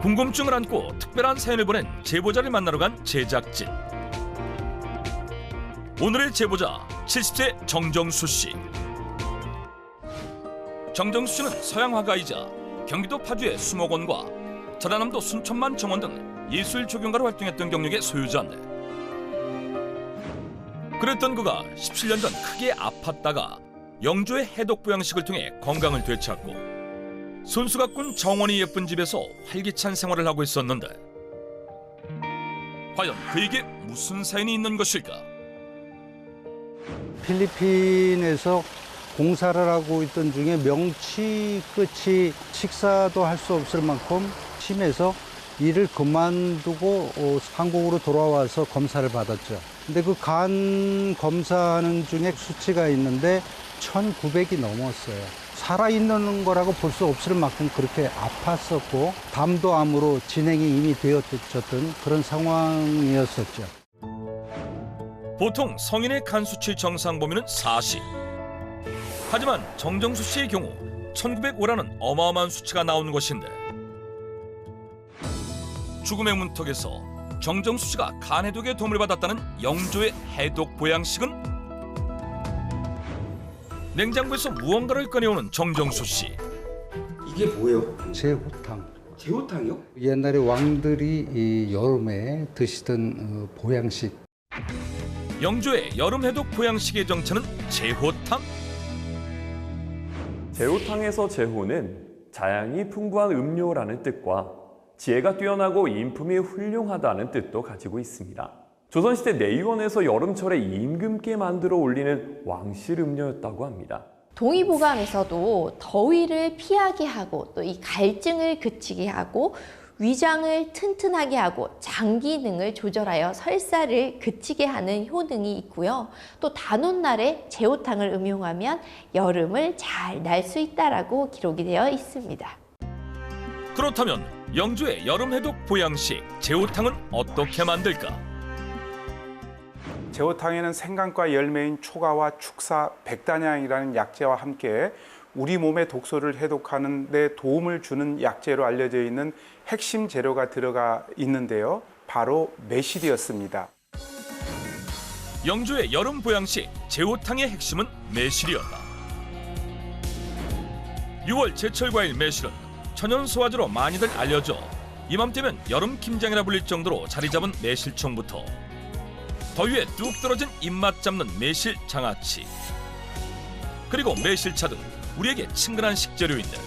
궁금증을 안고 특별한 사연을 보낸 제보자를 만나러 간 제작진. 오늘의 제보자 70세 정정수 씨. 정정수 씨는 서양 화가이자 경기도 파주의 수목원과 전라남도 순천만 정원 등 예술 조경가로 활동했던 경력의 소유자인데 그랬던 그가 17년 전 크게 아팠다가 영조의 해독 보양식을 통해 건강을 되찾고 손수가 꾼 정원이 예쁜 집에서 활기찬 생활을 하고 있었는데 과연 그에게 무슨 사연이 있는 것일까? 필리핀에서 공사를 하고 있던 중에 명치 끝이 식사도 할 수 없을 만큼 심해서 일을 그만두고 어, 한국으로 돌아와서 검사를 받았죠. 근데 그 간 검사하는 중에 수치가 있는데 1900이 넘었어요. 살아있는 거라고 볼 수 없을 만큼 그렇게 아팠었고 담도암으로 진행이 이미 되었던 그런 상황이었었죠. 보통 성인의 간 수치 정상 범위는 40. 하지만 정정수 씨의 경우 1905라는 어마어마한 수치가 나온 것인데 죽음의 문턱에서 정정수 씨가 간 해독에 도움을 받았다는 영조의 해독 보양식은 냉장고에서 무언가를 꺼내오는 정정수 씨. 이게 뭐예요? 제호탕. 제호탕이요? 옛날에 왕들이 이 여름에 드시던 어, 보양식 영조의 여름 해독 보양식의 정체는 제호탕? 제호탕에서 제호는 자양이 풍부한 음료라는 뜻과 지혜가 뛰어나고 인품이 훌륭하다는 뜻도 가지고 있습니다. 조선시대 내유원에서 여름철에 임금께 만들어 올리는 왕실 음료였다고 합니다. 동의보감에서도 더위를 피하게 하고 또 이 갈증을 그치게 하고 위장을 튼튼하게 하고 장 기능을 조절하여 설사를 그치게 하는 효능이 있고요. 또 단오날에 제호탕을 음용하면 여름을 잘 날 수 있다라고 기록이 되어 있습니다. 그렇다면 영조의 여름 해독 보양식 제호탕은 어떻게 만들까? 제호탕에는 생강과 열매인 초가와 축사, 백단향이라는 약재와 함께 우리 몸의 독소를 해독하는 데 도움을 주는 약재로 알려져 있는 핵심 재료가 들어가 있는데요. 바로 매실이었습니다. 영조의 여름 보양식 제호탕의 핵심은 매실이었다. 6월 제철 과일 매실은 천연 소화제로 많이들 알려져 이맘때면 여름 김장이라 불릴 정도로 자리 잡은 매실청부터 더위에 뚝 떨어진 입맛 잡는 매실 장아찌. 그리고 매실차 등 우리에게 친근한 식재료인데